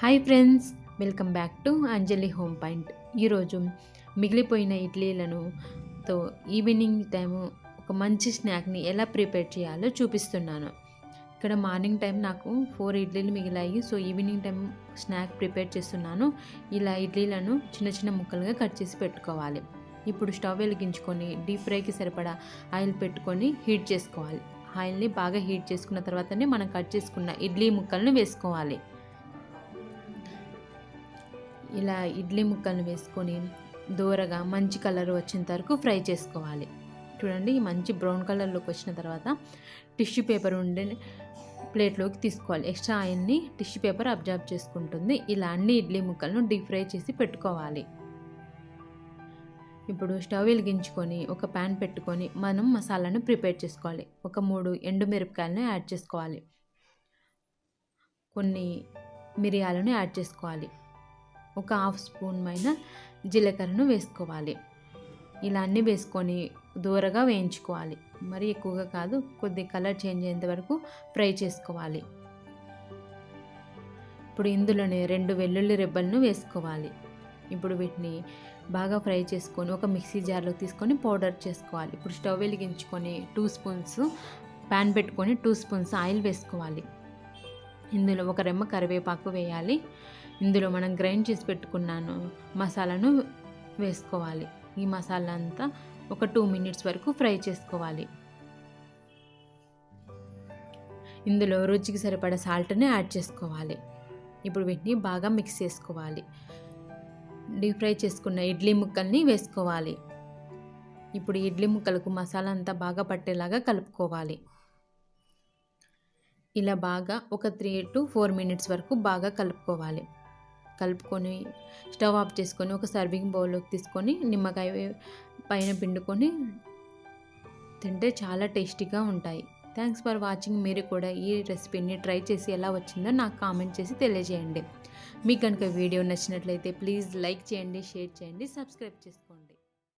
Hi friends welcome back to Anjali home point. ఈరోజు మిగిలిపోయిన ఇడ్లీలను తో ఈవినింగ్ టైము ఒక మంచి స్నాక్ని ఎలా ప్రిపేర్ చేయాలో చూపిస్తున్నాను. ఇక్కడ మార్నింగ్ టైం నాకు ఫోర్ ఇడ్లీలు మిగిలాయి so evening time snack prepare చేస్తున్నాను. ఇలా ఇడ్లీలను చిన్న చిన్న ముక్కలుగా కట్ చేసి పెట్టుకోవాలి. ఇప్పుడు స్టవ్ వెలిగించుకొని డీప్ ఫ్రైకి సరిపడా ఆయిల్ పెట్టుకొని హీట్ చేసుకోవాలి. ఆయిల్ని బాగా హీట్ చేసుకున్న తర్వాతనే మనం కట్ చేసుకున్న ఇడ్లీ ముక్కలను వేసుకోవాలి. ఇలా ఇడ్లీ ముక్కలను వేసుకొని దూరగా మంచి కలర్ వచ్చేంత వరకు ఫ్రై చేసుకోవాలి. చూడండి మంచి బ్రౌన్ కలర్లోకి వచ్చిన తర్వాత టిష్యూ పేపర్ ఉండే ప్లేట్లోకి తీసుకోవాలి. ఎక్స్ట్రా ఆయిల్ని టిష్యూ పేపర్ అబ్జర్వ్ చేసుకుంటుంది. ఇలా అన్ని ఇడ్లీ ముక్కలను డీప్ ఫ్రై చేసి పెట్టుకోవాలి. ఇప్పుడు స్టవ్ వెలిగించుకొని ఒక ప్యాన్ పెట్టుకొని మనం మసాలాను ప్రిపేర్ చేసుకోవాలి. ఒక మూడు ఎండుమిరపకాయలను యాడ్ చేసుకోవాలి. కొన్ని మిరియాలను యాడ్ చేసుకోవాలి. ఒక హాఫ్ స్పూన్ పైన జీలకర్రను వేసుకోవాలి. ఇలా అన్నీ వేసుకొని దూరగా వేయించుకోవాలి. మరి ఎక్కువగా కాదు కొద్ది కలర్ చేంజ్ అయ్యేంత వరకు ఫ్రై చేసుకోవాలి. ఇప్పుడు ఇందులోనే రెండు వెల్లుల్లి రెబ్బలను వేసుకోవాలి. ఇప్పుడు వీటిని బాగా ఫ్రై చేసుకొని ఒక మిక్సీ జార్లో తీసుకొని పౌడర్ చేసుకోవాలి. ఇప్పుడు స్టవ్ వెలిగించుకొని టూ స్పూన్స్ ప్యాన్ పెట్టుకొని టూ స్పూన్స్ ఆయిల్ వేసుకోవాలి. ఇందులో ఒక రెమ్మ కరివేపాకు వేయాలి. ఇందులో మనం గ్రైండ్ చేసి పెట్టుకున్నాను మసాలాను వేసుకోవాలి. ఈ మసాలా అంతా ఒక టూ మినిట్స్ వరకు ఫ్రై చేసుకోవాలి. ఇందులో రుచికి సరిపడ సాల్ట్ని యాడ్ చేసుకోవాలి. ఇప్పుడు వీటిని బాగా మిక్స్ చేసుకోవాలి. డీప్ ఫ్రై చేసుకున్న ఇడ్లీ ముక్కల్ని వేసుకోవాలి. ఇప్పుడు ఇడ్లీ ముక్కలకు మసాలా అంతా బాగా పట్టేలాగా కలుపుకోవాలి. ఇలా బాగా ఒక త్రీ టు ఫోర్ మినిట్స్ వరకు బాగా కలుపుకోవాలి. కలుపుకొని స్టవ్ ఆఫ్ చేసుకొని ఒక సర్వింగ్ బౌల్లోకి తీసుకొని నిమ్మకాయ పైన పిండుకొని తింటే చాలా టేస్టీగా ఉంటాయి. Thanks for watching. మీరు కూడా ఈ రెసిపీని ట్రై చేసి ఎలా వచ్చిందో నాకు కామెంట్ చేసి తెలియజేయండి. మీకు కనుక వీడియో నచ్చినట్లయితే ప్లీజ్ లైక్ చేయండి షేర్ చేయండి సబ్స్క్రైబ్ చేసుకోండి.